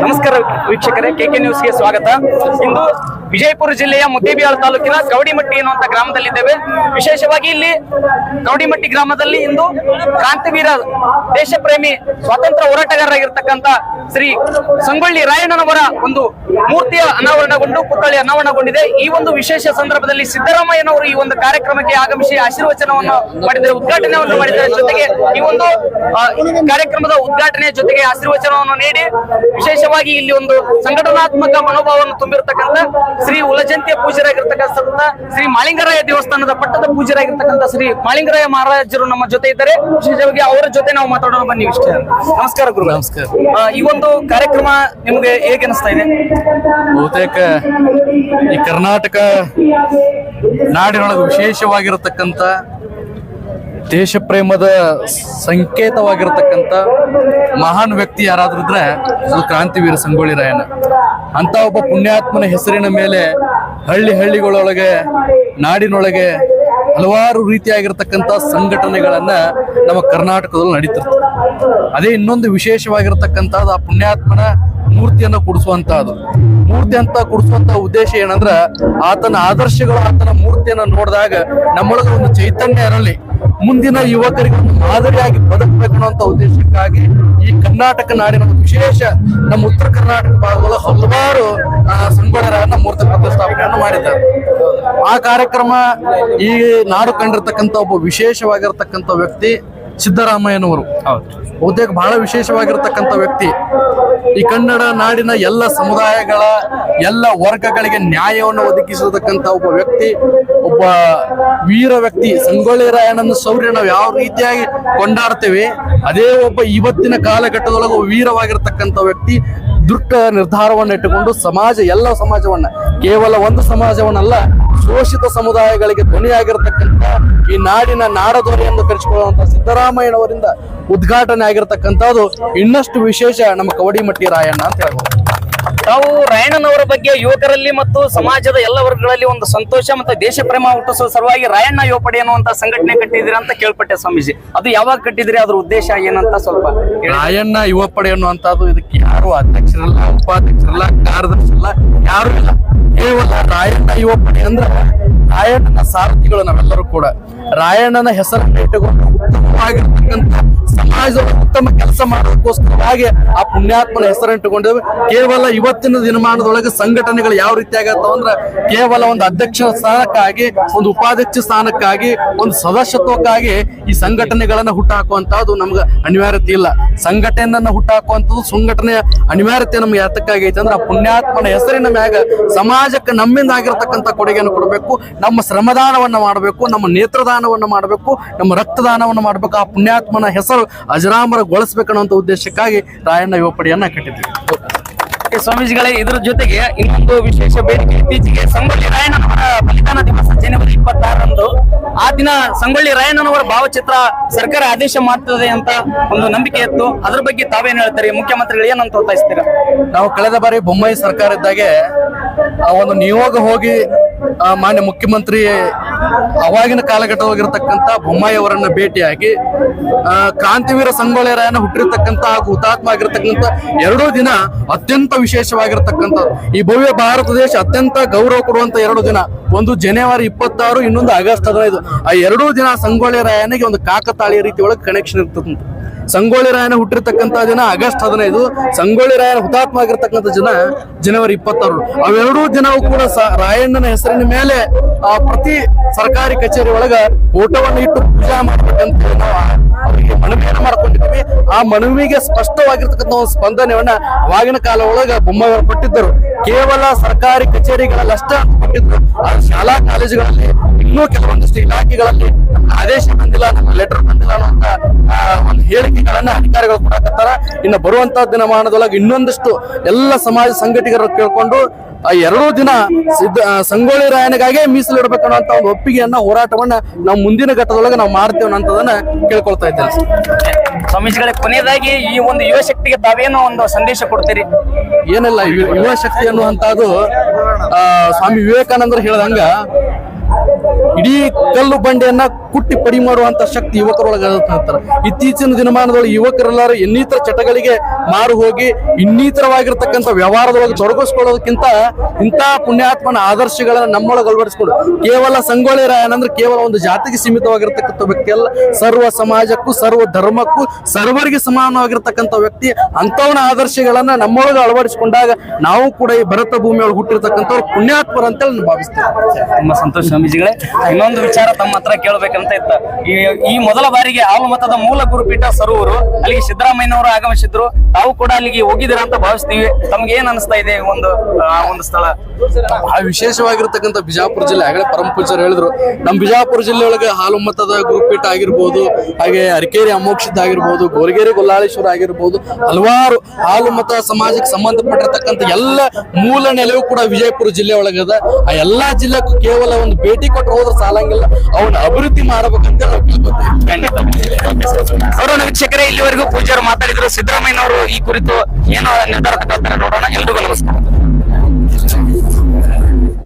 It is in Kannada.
ನಮಸ್ಕಾರ ವೀಕ್ಷಕರೇ ಕೆಕೆ ನ್ಯೂಸ್ಗೆ ಸ್ವಾಗತ. ಇಂದು ವಿಜಯಪುರ ಜಿಲ್ಲೆಯ ಮುದ್ದೇಬಿಹಾಳ ತಾಲೂಕಿನ ಕವಡಿಮಟ್ಟಿ ಎನ್ನುವಂತ ಗ್ರಾಮದಲ್ಲಿದ್ದೇವೆ. ವಿಶೇಷವಾಗಿ ಇಲ್ಲಿ ಗೌಡಿಮಟ್ಟಿ ಗ್ರಾಮದಲ್ಲಿ ಇಂದು ಕ್ರಾಂತಿವೀರ ದೇಶಪ್ರೇಮಿ ಸ್ವಾತಂತ್ರ್ಯ ಹೋರಾಟಗಾರರಾಗಿರ್ತಕ್ಕಂಥ ಶ್ರೀ ಸಂಗೊಳ್ಳಿ ರಾಯಣ್ಣನವರ ಒಂದು ಮೂರ್ತಿಯ ಅನಾವರಣಗೊಂಡು ಪುತ್ಥಳಿ ಅನಾವರಣಗೊಂಡಿದೆ. ಈ ಒಂದು ವಿಶೇಷ ಸಂದರ್ಭದಲ್ಲಿ ಸಿದ್ದರಾಮಯ್ಯನವರು ಈ ಒಂದು ಕಾರ್ಯಕ್ರಮಕ್ಕೆ ಆಗಮಿಸಿ ಆಶೀರ್ವಚನವನ್ನು ಮಾಡಿದ್ದಾರೆ, ಉದ್ಘಾಟನೆಯನ್ನು ಮಾಡಿದ್ದಾರೆ. ಜೊತೆಗೆ ಈ ಒಂದು ಕಾರ್ಯಕ್ರಮದ ಉದ್ಘಾಟನೆಯ ಜೊತೆಗೆ ಆಶೀರ್ವಚನವನ್ನು ನೀಡಿ, ವಿಶೇಷವಾಗಿ ಇಲ್ಲಿ ಒಂದು ಸಂಘಟನಾತ್ಮಕ ಮನೋಭಾವವನ್ನು ತುಂಬಿರತಕ್ಕಂಥ ಶ್ರೀ ಉಲಜಂತಿಯ ಪೂಜರಾಗಿರ್ತಕ್ಕಂಥ ಶ್ರೀ ಮಾಳಿಂಗರಾಯ ದೇವಸ್ಥಾನದ ಪಟ್ಟದ ಪೂಜರಾಗಿರ್ತಕ್ಕಂಥ ಶ್ರೀ ಮಾಳಿಂಗರಾಯ ಮಹಾರಾಜರು ನಮ್ಮ ಜೊತೆ ಇದ್ದಾರೆ. ವಿಶೇಷವಾಗಿ ಅವರ ಜೊತೆ ನಾವು ಮಾತಾಡೋಣ. ಬನ್ನಿ ಇಷ್ಟೇ. ನಮಸ್ಕಾರ ಗುರು ನಮಸ್ಕಾರ. ಈ ಒಂದು ಕಾರ್ಯಕ್ರಮ ನಿಮಗೆ ಹೇಗೆ ಅನಿಸ್ತಾ ಇದೆ? ಬಹುತೇಕ ಈ ಕರ್ನಾಟಕ ನಾಡಿನೊಳಗೆ ವಿಶೇಷವಾಗಿರತಕ್ಕಂಥ ದೇಶ ಪ್ರೇಮದ ಸಂಕೇತವಾಗಿರತಕ್ಕಂಥ ಮಹಾನ್ ವ್ಯಕ್ತಿ ಯಾರಾದ್ರೂ ಇದ್ರೆ ಅದು ಕ್ರಾಂತಿವೀರ ಸಂಗೊಳ್ಳಿ ರಾಯಣ್ಣ. ಅಂತ ಒಬ್ಬ ಪುಣ್ಯಾತ್ಮನ ಹೆಸರಿನ ಮೇಲೆ ಹಳ್ಳಿ ಹಳ್ಳಿಗಳೊಳಗೆ, ನಾಡಿನೊಳಗೆ ಹಲವಾರು ರೀತಿಯಾಗಿರ್ತಕ್ಕಂಥ ಸಂಘಟನೆಗಳನ್ನ ನಮ್ಮ ಕರ್ನಾಟಕದಲ್ಲಿ ನಡೀತಿರ್ತದೆ. ಅದೇ ಇನ್ನೊಂದು ವಿಶೇಷವಾಗಿರತಕ್ಕಂಥದ್ದು ಆ ಪುಣ್ಯಾತ್ಮನ ಮೂರ್ತಿಯನ್ನು ಕೊಡಿಸುವಂತಹದ್ದು ಮೂರ್ತಿ ಅಂತ ಕುಡಿಸುವಂತ ಉದ್ದೇಶ ಏನಂದ್ರ ಆತನ ಆದರ್ಶಗಳು, ಆತನ ಮೂರ್ತಿಯನ್ನು ನೋಡಿದಾಗ ನಮ್ಮೊಳಗೆ ಒಂದು ಚೈತನ್ಯ ಇರಲಿ. ಮುಂದಿನ ಯುವಕರಿಗೆ ಮಾದರಿಯಾಗಿ ಬದುಕಬೇಕು ಅನ್ನುವಂತ ಉದ್ದೇಶಕ್ಕಾಗಿ ಈ ಕರ್ನಾಟಕ ನಾಡಿನ ವಿಶೇಷ ನಮ್ಮ ಉತ್ತರ ಕರ್ನಾಟಕ ಭಾಗದ ಹಲವಾರು ಸಂಘಟನೆಗಳನ್ನ ಮೂರ್ತಿ ಪ್ರತಿಷ್ಠಾಪನೆಯನ್ನು ಮಾಡಿದ್ದಾರೆ. ಆ ಕಾರ್ಯಕ್ರಮ ಈ ನಾಡು ಕಂಡಿರ್ತಕ್ಕಂಥ ಒಬ್ಬ ವಿಶೇಷವಾಗಿರ್ತಕ್ಕಂಥ ವ್ಯಕ್ತಿ ಸಿದ್ದರಾಮಯ್ಯನವರು. ಬಹುತೇಕ ಬಹಳ ವಿಶೇಷವಾಗಿರ್ತಕ್ಕಂಥ ವ್ಯಕ್ತಿ. ಈ ಕನ್ನಡ ನಾಡಿನ ಎಲ್ಲ ಸಮುದಾಯಗಳ ಎಲ್ಲ ವರ್ಗಗಳಿಗೆ ನ್ಯಾಯವನ್ನು ಒದಗಿಸತಕ್ಕಂಥ ಒಬ್ಬ ವ್ಯಕ್ತಿ, ಒಬ್ಬ ವೀರ ವ್ಯಕ್ತಿ. ಸಂಗೊಳ್ಳಿ ರಾಯಣ್ಣನ ಶೌರ್ಯ ನಾವು ಯಾವ ರೀತಿಯಾಗಿ ಕೊಂಡಾಡ್ತೇವೆ, ಅದೇ ಒಬ್ಬ ಇವತ್ತಿನ ಕಾಲಘಟ್ಟದೊಳಗೆ ವೀರವಾಗಿರತಕ್ಕಂಥ ವ್ಯಕ್ತಿ. ದುಷ್ಟ ನಿರ್ಧಾರವನ್ನು ಇಟ್ಟುಕೊಂಡು ಸಮಾಜ, ಎಲ್ಲ ಸಮಾಜವನ್ನ, ಕೇವಲ ಒಂದು ಸಮಾಜವನ್ನಲ್ಲ ಶೋಷಿತ ಸಮುದಾಯಗಳಿಗೆ ಧ್ವನಿಯಾಗಿರ್ತಕ್ಕಂಥ ಈ ನಾಡಿನ ನಾಡಧ್ವನಿ ಎಂದು ಕರೆಸಿಕೊಳ್ಳುವಂತ ಸಿದ್ದರಾಮಯ್ಯನವರಿಂದ ಉದ್ಘಾಟನೆ ಆಗಿರ್ತಕ್ಕಂಥದ್ದು ಇನ್ನಷ್ಟು ವಿಶೇಷ ನಮ್ಮ ಕವಡಿಮಟ್ಟಿ ರಾಯಣ್ಣ ಅಂತ ಹೇಳ್ಬೋದು. ತಾವು ರಾಯಣ್ಣನವರ ಬಗ್ಗೆ ಯುವಕರಲ್ಲಿ ಮತ್ತು ಸಮಾಜದ ಎಲ್ಲ ವರ್ಗಗಳಲ್ಲಿ ಒಂದು ಸಂತೋಷ ಮತ್ತು ದೇಶ ಪ್ರೇಮ ಹುಟ್ಟಿಸುವ ಸಲುವಾಗಿ ರಾಯಣ್ಣ ಯುವಪಡೆ ಅನ್ನುವಂತ ಸಂಘಟನೆ ಕಟ್ಟಿದಿರ ಅಂತ ಕೇಳ್ಪಟ್ಟೆ ಸ್ವಾಮೀಜಿ. ಅದು ಯಾವಾಗ ಕಟ್ಟಿದ್ರಿ ಅದ್ರ ಉದ್ದೇಶ ಏನಂತ ಸ್ವಲ್ಪ ರಾಯಣ್ಣ ಯುವಪಡೆ ಅನ್ನುವಂತದ್ದು ಅನ್ನುವಂಥದ್ದು ಇದಕ್ಕೆ ಯಾರು ಅಧ್ಯಕ್ಷರಲ್ಲ ಉಪಾಧ್ಯಕ್ಷರಲ್ಲ ಕಾರ್ಯದರ್ಶಿಲ್ಲ ಯಾರು ಇಲ್ಲ. ಕೇವಲ ರಾಯಣ್ಣ ಯುವ ಪಡೆ ಅಂದ್ರೆ ರಾಯಣ್ಣನ ಸಾರಥಿಗಳು ನಾವೆಲ್ಲರೂ ಕೂಡ. ರಾಯಣ್ಣನ ಹೆಸರನ್ನು ಇಟ್ಟುಕೊಂಡು ಉತ್ತಮವಾಗಿರ್ತಕ್ಕಂಥ ಸಮಾಜದ ಉತ್ತಮ ಕೆಲಸ ಮಾಡೋದಕ್ಕೋಸ್ಕರವಾಗಿ ಆ ಪುಣ್ಯಾತ್ಮನ ಹೆಸರಿಟ್ಟುಕೊಂಡಿದ್ದೇವೆ ಕೇವಲ ಇವತ್ತಿನ ದಿನಮಾನದೊಳಗೆ ಸಂಘಟನೆಗಳು ಯಾವ ರೀತಿ ಆಗತ್ತವ ಅಂದ್ರೆ ಕೇವಲ ಒಂದು ಅಧ್ಯಕ್ಷ ಸ್ಥಾನಕ್ಕಾಗಿ, ಒಂದು ಉಪಾಧ್ಯಕ್ಷ ಸ್ಥಾನಕ್ಕಾಗಿ, ಒಂದು ಸದಸ್ಯತ್ವಕ್ಕಾಗಿ ಈ ಸಂಘಟನೆಗಳನ್ನ ಹುಟ್ಟಾಕುವಂತಹದ್ದು ನಮ್ಗೆ ಅನಿವಾರ್ಯತೆ ಇಲ್ಲ. ಸಂಘಟನೆಯನ್ನ ಹುಟ್ಟಾಕುವಂಥದ್ದು ಸಂಘಟನೆಯ ಅನಿವಾರ್ಯತೆ ನಮ್ಗೆ ಯಾತಕ್ಕಾಗಿ ಐತೆ ಅಂದ್ರೆ ಆ ಪುಣ್ಯಾತ್ಮನ ಹೆಸರಿನ ಮ್ಯಾಗ ಸಮಾಜಕ್ಕೆ ನಮ್ಮಿಂದ ಆಗಿರತಕ್ಕಂಥ ಕೊಡುಗೆಯನ್ನು ಕೊಡಬೇಕು. ನಮ್ಮ ಶ್ರಮದಾನವನ್ನ ಮಾಡಬೇಕು, ನಮ್ಮ ನೇತ್ರದಾನವನ್ನು ಮಾಡಬೇಕು, ನಮ್ಮ ರಕ್ತದಾನವನ್ನ ಮಾಡಬೇಕು. ಆ ಪುಣ್ಯಾತ್ಮನ ಹೆಸರು ಅಜರಾಮರಗೊಳಿಸ್ಬೇಕನ್ನುವಂತ ಉದ್ದೇಶಕ್ಕಾಗಿ ರಾಯಣ್ಣ ಯುವಪಡಿಯನ್ನ ಕಟ್ಟಿದ್ವಿ. ಸ್ವಾಮೀಜಿಗಳೇ ಇದ್ರ ಜೊತೆಗೆ ಇನ್ನೊಂದು ವಿಶೇಷ ಬೇಡಿಕೆ ಇತ್ತೀಚೆಗೆ ಸಂಗೊಳ್ಳಿ ರಾಯಣ್ಣನವರ ಬಲಿದಾನ ದಿವಸ ಜನವರಿ ಇಪ್ಪತ್ತಾರರಂದು. ಆ ದಿನ ಸಂಗೊಳ್ಳಿ ರಾಯಣ್ಣನವರ ಭಾವಚಿತ್ರ ಸರ್ಕಾರ ಆದೇಶ ಮಾಡ್ತದೆ ಅಂತ ಒಂದು ನಂಬಿಕೆ ಇತ್ತು. ಅದ್ರ ಬಗ್ಗೆ ತಾವೇನು ಹೇಳ್ತಾರೆ? ಮುಖ್ಯಮಂತ್ರಿಗಳು ಏನಂತ ಒತ್ತಾಯಿಸ್ತೀರಾ? ನಾವು ಕಳೆದ ಬಾರಿ ಬೊಮ್ಮಾಯಿ ಸರ್ಕಾರ ಇದ್ದಾಗೆ ಆ ಒಂದು ನಿಯೋಗ ಹೋಗಿ ಮಾನ್ಯ ಮುಖ್ಯಮಂತ್ರಿ ಅವಾಗಿನ ಕಾಲಘಟ್ಟವಾಗಿರ್ತಕ್ಕಂಥ ಬೊಮ್ಮಾಯಿ ಅವರನ್ನ ಭೇಟಿಯಾಗಿ ಕ್ರಾಂತಿವೀರ ರಾಯನ ಹುಟ್ಟಿರ್ತಕ್ಕಂಥ ಹಾಗೂ ಹುತಾತ್ಮ ಆಗಿರ್ತಕ್ಕಂಥ ಎರಡೂ ದಿನ ಅತ್ಯಂತ ವಿಶೇಷವಾಗಿರ್ತಕ್ಕಂಥ, ಈ ಭವ್ಯ ಭಾರತ ದೇಶ ಅತ್ಯಂತ ಗೌರವ ಕೊಡುವಂತ ಎರಡು ದಿನ, ಒಂದು ಜನವರಿ ಇಪ್ಪತ್ತಾರು, ಇನ್ನೊಂದು ಆಗಸ್ಟ್ ಹದಿನೈದು, ಆ ಎರಡೂ ದಿನ ಸಂಗೊಳ್ಳಿ ರಾಯನಿಗೆ ಒಂದು ಕಾಕತಾಳಿಯ ರೀತಿಯೊಳಗೆ ಕನೆಕ್ಷನ್ ಇರ್ತದಂತ ಸಂಗೊಳ್ಳಿ ರಾಯನ ಹುಟ್ಟಿರ್ತಕ್ಕಂಥ ದಿನ ಆಗಸ್ಟ್ ಹದಿನೈದು. ಸಂಗೊಳ್ಳಿ ರಾಯನ ಹುತಾತ್ಮ ಆಗಿರ್ತಕ್ಕಂಥ ದಿನ ಜನವರಿ ಇಪ್ಪತ್ತಾರು. ಅವೆರಡೂ ದಿನವೂ ಕೂಡ ರಾಯಣ್ಣನ ಹೆಸರಿನ ಮೇಲೆ ಆ, ಪ್ರತಿ ಸರ್ಕಾರಿ ಕಚೇರಿ ಒಳಗ ಊಟವನ್ನು ಇಟ್ಟು ಪೂಜಾ ಮಾಡ್ಬೇಕಂತ ನಾವು ಮನವಿಯನ್ನು ಮಾಡ್ಕೊಂಡಿದ್ದೀವಿ. ಆ ಮನವಿಗೆ ಸ್ಪಷ್ಟವಾಗಿರ್ತಕ್ಕಂಥ ಒಂದು ಸ್ಪಂದನೆಯನ್ನ ಅವಾಗಿನ ಕಾಲ ಒಳಗ ಬೊಮ್ಮವರು ಕೊಟ್ಟಿದ್ದರು. ಕೇವಲ ಸರ್ಕಾರಿ ಕಚೇರಿಗಳಲ್ಲಿ ಅಷ್ಟೇ ಅಂತ ಕೊಟ್ಟಿದ್ರು ಆ ಶಾಲಾ ಕಾಲೇಜುಗಳಲ್ಲಿ ಇನ್ನೂ ಕೆಲವೊಂದಿಷ್ಟು ಇಲಾಖೆಗಳಲ್ಲಿ ಆದೇಶ ಬಂದಿಲ್ಲ ನಮ್ಮ ಲೆಟರ್ ಬಂದಿಲ್ಲ ಆ, ಒಂದು ಹೇಳಿಕೆಗಳನ್ನ ಅಧಿಕಾರಿಗಳು ಕೊಡಕತ್ತಾರ ಇನ್ನು ಬರುವಂತ ದಿನಮಾನದೊಳಗೆ ಇನ್ನೊಂದಿಷ್ಟು ಎಲ್ಲ ಸಮಾಜ ಸಂಘಟಕರು ಕೇಳ್ಕೊಂಡು ಆ ಎರಡೂ ದಿನ ಸಿದ್ಧ ಸಂಗೋಳಿ ಸಂಗೊಳ್ಳಿ ರಾಯನಿಗಾಗೇ ಮೀಸಲಿಡ್ಬೇಕು ಅನ್ನುವಂತ ಒಂದು ಒಪ್ಪಿಗೆಯನ್ನ ಹೋರಾಟವನ್ನ ನಾವು ಮುಂದಿನ ಘಟ್ಟದೊಳಗೆ ನಾವು ಮಾಡ್ತೇವೆ ಅನ್ನೋದನ್ನ ಕೇಳ್ಕೊಳ್ತಾ ಇದ್ದೇನೆ. ಸ್ವಾಮೀಜಿಗಳೇ ಕೊನೆಯದಾಗಿ ಈ ಒಂದು ಯುವ ಶಕ್ತಿಗೆ ತಾವೇನೋ ಒಂದು ಸಂದೇಶ ಕೊಡ್ತೀರಿ? ಏನಿಲ್ಲ ಯುವ ಶಕ್ತಿ ಅನ್ನುವಂಥದ್ದು ಸ್ವಾಮಿ ವಿವೇಕಾನಂದರು ಹೇಳ್ದಂಗ ಇಡೀ ಕಲ್ಲು ಬಂಡೆಯನ್ನ ಕುಟ್ಟಿ ಪಡಿ ಮಾಡುವಂತ ಶಕ್ತಿ ಯುವಕರೊಳಗೆ ಅಂತಾರೆ. ಇತ್ತೀಚಿನ ದಿನಮಾನದೊಳಗೆ ಯುವಕರೆಲ್ಲರೂ ಇನ್ನಿತರ ಚಟಗಳಿಗೆ ಮಾರು ಹೋಗಿ, ಇನ್ನಿತರವಾಗಿರ್ತಕ್ಕಂಥ ವ್ಯವಹಾರದೊಳಗೆ ತೊಡಗಿಸ್ಕೊಳ್ಳೋದಕ್ಕಿಂತ ಇಂಥ ಪುಣ್ಯಾತ್ಮನ ಆದರ್ಶಗಳನ್ನ ನಮ್ಮೊಳಗೆ ಅಳವಡಿಸ್ಕೊಂಡು, ಕೇವಲ ಸಂಗೊಳ್ಳಿ ರಾಯನಂದ್ರೆ ಕೇವಲ ಒಂದು ಜಾತಿಗೆ ಸೀಮಿತವಾಗಿರ್ತಕ್ಕಂಥ ವ್ಯಕ್ತಿ ಅಲ್ಲ. ಸರ್ವ ಸಮಾಜಕ್ಕೂ, ಸರ್ವ ಧರ್ಮಕ್ಕೂ, ಸರ್ವರಿಗೆ ಸಮಾನವಾಗಿರ್ತಕ್ಕಂಥ ವ್ಯಕ್ತಿ, ಅಂಥವನ ಆದರ್ಶಗಳನ್ನ ನಮ್ಮೊಳಗೆ ಅಳವಡಿಸಿಕೊಂಡಾಗ ನಾವು ಕೂಡ ಈ ಭರತ ಭೂಮಿಯೊಳಗೆ ಹುಟ್ಟಿರ್ತಕ್ಕಂಥವ್ರು ಪುಣ್ಯಾತ್ಮರು ಅಂತೇಳಿ ನಾನು ಭಾವಿಸ್ತೇನೆ. ತುಂಬಾ ಸಂತೋಷ ಸ್ವಾಮೀಜಿಗಳೇ. ಇನ್ನೊಂದು ವಿಚಾರ ತಮ್ಮ ಹತ್ರ ಕೇಳಬೇಕಂತ ಇತ್ತ ಈ ಮೊದಲ ಬಾರಿಗೆ ಆಲು ಮತದ ಮೂಲ ಗುರುಪೀಠ ಸರೂರು, ಅಲ್ಲಿಗೆ ಸಿದ್ದರಾಮಯ್ಯನವರು ಆಗಮಿಸಿದ್ರು. ತಾವು ಕೂಡ ಅಲ್ಲಿಗೆ ಹೋಗಿದ್ದೀರಾ ಅಂತ ಭಾವಿಸ್ತೀವಿ. ತಮ್ಗೆ ಏನ್ ಅನಿಸ್ತಾ ಇದೆ ಒಂದು ಒಂದು ಸ್ಥಳ? ಆ ವಿಶೇಷವಾಗಿರ್ತಕ್ಕಂಥ ಬಿಜಾಪುರ ಜಿಲ್ಲೆ. ಆಗಲೇ ಪರಮ ಪೂಜ್ಯರು ಹೇಳಿದ್ರು ನಮ್ಮ ಬಿಜಾಪುರ ಜಿಲ್ಲೆ ಒಳಗೆ ಹಾಲು ಮತದ ಗುರುಪೀಠ ಆಗಿರ್ಬೋದು, ಹಾಗೆ ಅರಕೇರಿ ಅಮೋಕ್ಷದ ಆಗಿರ್ಬೋದು, ಗೋರಿಗೇರಿ ಗೊಲ್ಲಾಳೇಶ್ವರ ಆಗಿರ್ಬೋದು, ಹಲವಾರು ಹಾಲು ಮತ ಸಮಾಜಕ್ಕೆ ಸಂಬಂಧಪಟ್ಟಿರ್ತಕ್ಕಂಥ ಎಲ್ಲ ಮೂಲ ನೆಲೆಯೂ ಕೂಡ ವಿಜಯಪುರ ಜಿಲ್ಲೆ ಒಳಗದ. ಆ ಎಲ್ಲಾ ಜಿಲ್ಲೆಗೂ ಕೇವಲ ಒಂದು ಭೇಟಿ ಕೊಟ್ಟು ಹೋದ್ರೆ ಸಾಲಂಗಿಲ್ಲ. ಅವನ್ನ ಅಭಿವೃದ್ಧಿ ಮಾಡಬೇಕಂತ ಕೇಳ್ಕೊತೀವಿ. ನೋಡೋಣ ವೀಕ್ಷಕರೇ, ಇಲ್ಲಿವರೆಗೂ ಪೂಜಾರು ಮಾತಾಡಿದ್ರು. ಸಿದ್ದರಾಮಯ್ಯನವರು ಈ ಕುರಿತು ಏನೋ ನಿರ್ಧಾರ ತಗೊಳ್ತಾರೆ ನೋಡೋಣ. ಎಲ್ರಿಗೂ ನಮಸ್ಕಾರ.